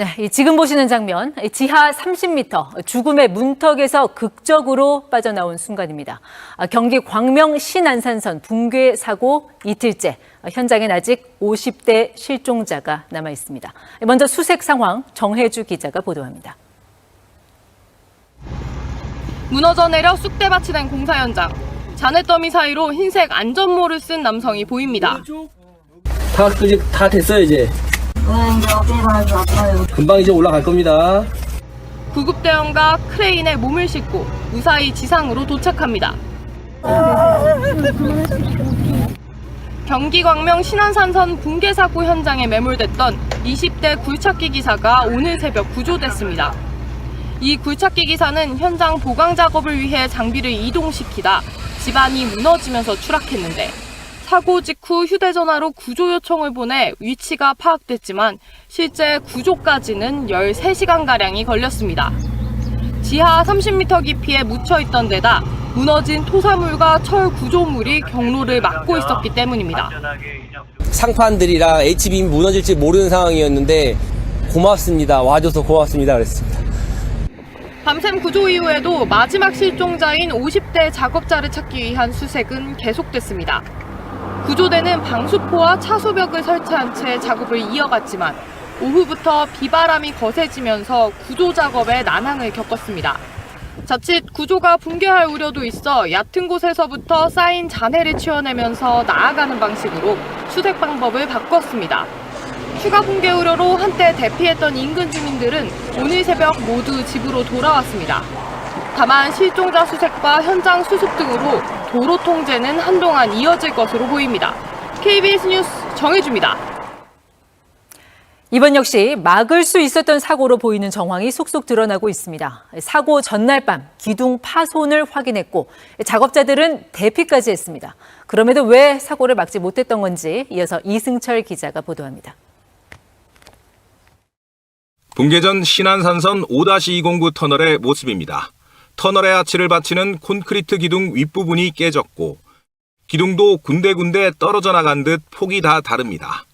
네, 이 지금 보시는 장면, 이 지하 30m 죽음의 문턱에서 극적으로 빠져나온 순간입니다. 아, 경기 광명 신안산선 붕괴 사고 이틀째, 아, 현장엔 아직 50대 실종자가 남아 있습니다. 먼저 수색 상황 정혜주 기자가 보도합니다. 무너져 내려 쑥대밭이 된 공사 현장. 잔해더미 사이로 흰색 안전모를 쓴 남성이 보입니다. 다, 다 됐어요, 이제. 금방 이제 올라갈 겁니다. 구급대원과 크레인에 몸을 싣고 무사히 지상으로 도착합니다. 경기 광명 신안산선 붕괴 사고 현장에 매몰됐던 20대 굴착기 기사가 오늘 새벽 구조됐습니다. 이 굴착기 기사는 현장 보강 작업을 위해 장비를 이동시키다 집안이 무너지면서 추락했는데 사고 직후 휴대전화로 구조 요청을 보내 위치가 파악됐지만 실제 구조까지는 13시간가량이 걸렸습니다. 지하 30m 깊이에 묻혀있던 데다 무너진 토사물과 철 구조물이 경로를 막고 있었기 때문입니다. 상판들이랑 HB 무너질지 모르는 상황이었는데 고맙습니다. 와줘서 고맙습니다. 그랬습니다. 밤샘 구조 이후에도 마지막 실종자인 50대 작업자를 찾기 위한 수색은 계속됐습니다. 구조대는 방수포와 차수벽을 설치한 채 작업을 이어갔지만 오후부터 비바람이 거세지면서 구조 작업에 난항을 겪었습니다. 자칫 구조가 붕괴할 우려도 있어 얕은 곳에서부터 쌓인 잔해를 치워내면서 나아가는 방식으로 수색 방법을 바꿨습니다. 추가 붕괴 우려로 한때 대피했던 인근 주민들은 오늘 새벽 모두 집으로 돌아왔습니다. 다만 실종자 수색과 현장 수습 등으로 도로 통제는 한동안 이어질 것으로 보입니다. KBS 뉴스 정해줍니다. 이번 역시 막을 수 있었던 사고로 보이는 정황이 속속 드러나고 있습니다. 사고 전날 밤 기둥 파손을 확인했고 작업자들은 대피까지 했습니다. 그럼에도 왜 사고를 막지 못했던 건지 이어서 이승철 기자가 보도합니다. 붕괴 전 신안산선 5-209 터널의 모습입니다. 터널의 아치를 받치는 콘크리트 기둥 윗부분이 깨졌고 기둥도 군데군데 떨어져 나간 듯 폭이 다 다릅니다.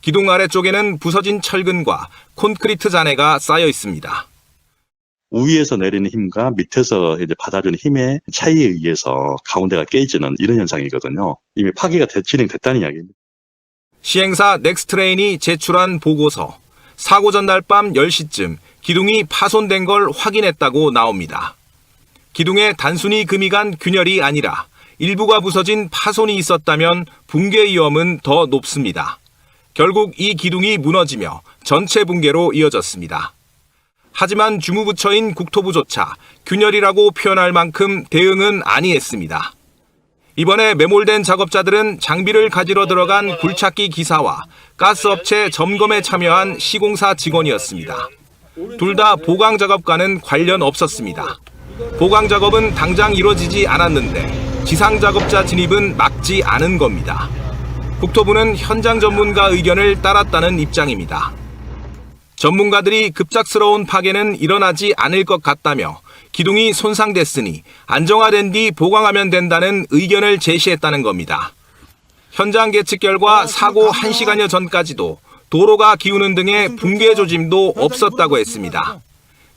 기둥 아래쪽에는 부서진 철근과 콘크리트 잔해가 쌓여 있습니다. 위에서 내리는 힘과 밑에서 이제 받아주는 힘의 차이에 의해서 가운데가 깨지는 이런 현상이거든요. 이미 파괴가 되- 진행됐다는 이야기입니다. 시행사 넥스트레인이 제출한 보고서. 사고 전날 밤 10시쯤 기둥이 파손된 걸 확인했다고 나옵니다. 기둥에 단순히 금이 간 균열이 아니라 일부가 부서진 파손이 있었다면 붕괴 위험은 더 높습니다. 결국 이 기둥이 무너지며 전체 붕괴로 이어졌습니다. 하지만 주무부처인 국토부조차 균열이라고 표현할 만큼 대응은 아니했습니다. 이번에 매몰된 작업자들은 장비를 가지러 들어간 굴착기 기사와 가스업체 점검에 참여한 시공사 직원이었습니다. 둘 다 보강 작업과는 관련 없었습니다. 보강 작업은 당장 이뤄지지 않았는데 지상 작업자 진입은 막지 않은 겁니다. 국토부는 현장 전문가 의견을 따랐다는 입장입니다. 전문가들이 급작스러운 파괴는 일어나지 않을 것 같다며 기둥이 손상됐으니 안정화된 뒤 보강하면 된다는 의견을 제시했다는 겁니다. 현장 계측 결과 사고 1시간여 전까지도 도로가 기우는 등의 붕괴 조짐도 없었다고 했습니다.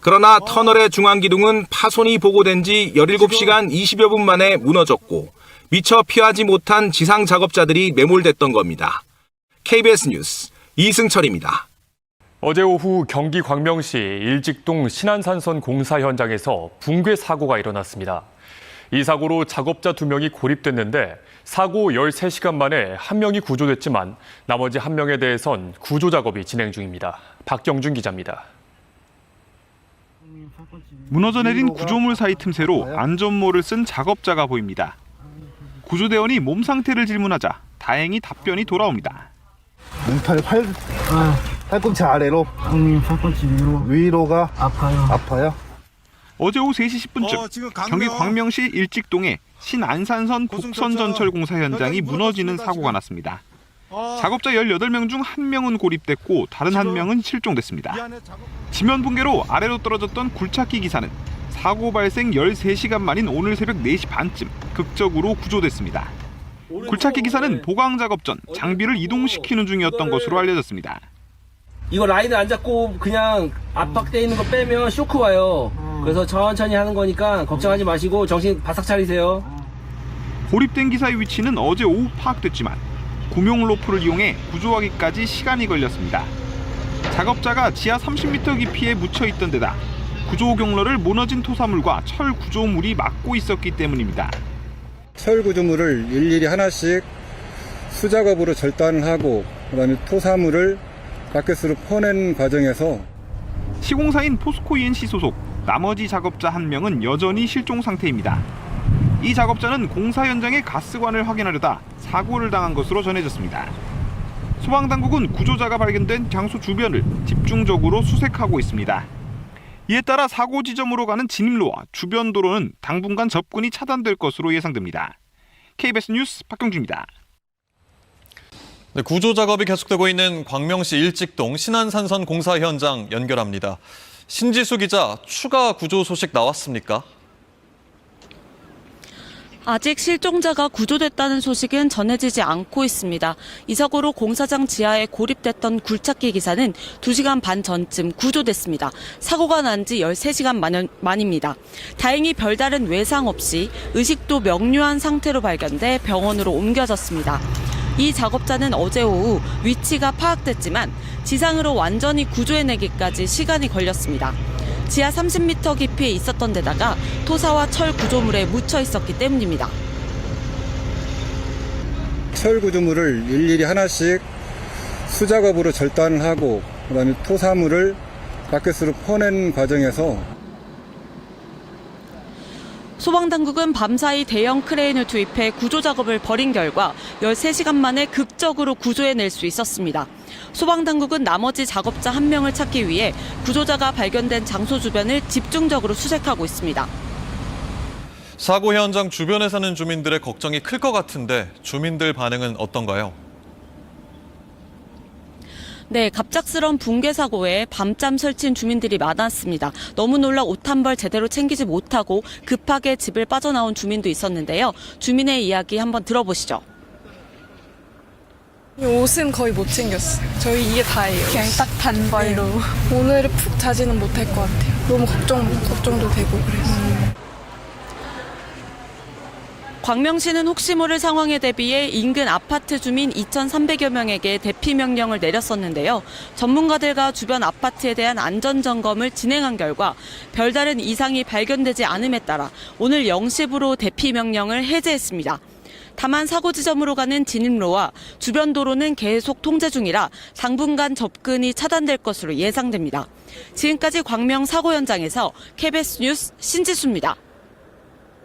그러나 터널의 중앙 기둥은 파손이 보고된 지 17시간 20여 분 만에 무너졌고 미처 피하지 못한 지상 작업자들이 매몰됐던 겁니다. KBS 뉴스 이승철입니다. 어제 오후 경기 광명시 일직동 신안산선 공사 현장에서 붕괴 사고가 일어났습니다. 이 사고로 작업자 두명이 고립됐는데 사고 13시간 만에 한명이 구조됐지만 나머지 한명에 대해선 구조 작업이 진행 중입니다. 박경준 기자입니다. 무너져 내린 구조물 사이 틈새로 안전모를 쓴 작업자가 보입니다. 구조대원이 몸 상태를 질문하자 다행히 답변이 돌아옵니다. 뭉탈 팔 팔꿈치 아래로 형님 팔꿈치 위로 위로가 아파요. 아파요. 어제 오후 3시 10분쯤 경기 광명시 일직동의 신안산선 국선전철공사 현장이 무너지는 사고가 났습니다. 작업자 18명 중 1명은 고립됐고 다른 1명은 실종됐습니다. 지면 붕괴로 아래로 떨어졌던 굴착기 기사는 사고 발생 13시간 만인 오늘 새벽 4시 반쯤 극적으로 구조됐습니다. 굴착기 기사는 보강 작업 전 장비를 이동시키는 중이었던 것으로 알려졌습니다. 이거 라인을 안 잡고 그냥 압박돼 있는 거 빼면 쇼크 와요. 그래서 천천히 하는 거니까 걱정하지 마시고 정신 바싹 차리세요. 고립된 기사의 위치는 어제 오후 파악됐지만 구명 로프를 이용해 구조하기까지 시간이 걸렸습니다. 작업자가 지하 30m 깊이에 묻혀 있던 데다 구조 경로를 무너진 토사물과 철 구조물이 막고 있었기 때문입니다. 철 구조물을 일일이 하나씩 수작업으로 절단을 하고 그다음에 토사물을 바켓으로 퍼내는 과정에서 시공사인 포스코 ENC 소속 나머지 작업자 한 명은 여전히 실종 상태입니다. 이 작업자는 공사 현장의 가스관을 확인하려다 사고를 당한 것으로 전해졌습니다. 소방당국은 구조자가 발견된 장소 주변을 집중적으로 수색하고 있습니다. 이에 따라 사고 지점으로 가는 진입로와 주변 도로는 당분간 접근이 차단될 것으로 예상됩니다. KBS 뉴스 박경주입니다. 네, 구조 작업이 계속되고 있는 광명시 일직동 신안산선 공사 현장 연결합니다. 신지수 기자, 추가 구조 소식 나왔습니까? 아직 실종자가 구조됐다는 소식은 전해지지 않고 있습니다. 이 사고로 공사장 지하에 고립됐던 굴착기 기사는 2시간 반 전쯤 구조됐습니다. 사고가 난 지 13시간 만, 만입니다. 다행히 별다른 외상 없이 의식도 명료한 상태로 발견돼 병원으로 옮겨졌습니다. 이 작업자는 어제 오후 위치가 파악됐지만 지상으로 완전히 구조해내기까지 시간이 걸렸습니다. 지하 30m 깊이에 있었던 데다가 토사와 철 구조물에 묻혀 있었기 때문입니다. 철 구조물을 일일이 하나씩 수작업으로 절단을 하고 그다음에 토사물을 바켓으로 퍼내는 과정에서 소방당국은 밤사이 대형 크레인을 투입해 구조 작업을 벌인 결과 13시간 만에 극적으로 구조해낼 수 있었습니다. 소방당국은 나머지 작업자 한 명을 찾기 위해 구조자가 발견된 장소 주변을 집중적으로 수색하고 있습니다. 사고 현장 주변에 사는 주민들의 걱정이 클 것 같은데 주민들 반응은 어떤가요? 네, 갑작스런 붕괴 사고에 밤잠 설친 주민들이 많았습니다. 너무 놀라 옷 한 벌 제대로 챙기지 못하고 급하게 집을 빠져나온 주민도 있었는데요. 주민의 이야기 한번 들어보시죠. 옷은 거의 못 챙겼어요. 저희 이게 다예요. 그냥 딱 단발로. 오늘은 푹 자지는 못할 것 같아요. 너무 걱정, 걱정도 되고 그래서. 광명시는 혹시 모를 상황에 대비해 인근 아파트 주민 2,300여 명에게 대피 명령을 내렸었는데요. 전문가들과 주변 아파트에 대한 안전 점검을 진행한 결과 별다른 이상이 발견되지 않음에 따라 오늘 0시부로 대피 명령을 해제했습니다. 다만 사고 지점으로 가는 진입로와 주변 도로는 계속 통제 중이라 당분간 접근이 차단될 것으로 예상됩니다. 지금까지 광명 사고 현장에서 KBS 뉴스 신지수입니다.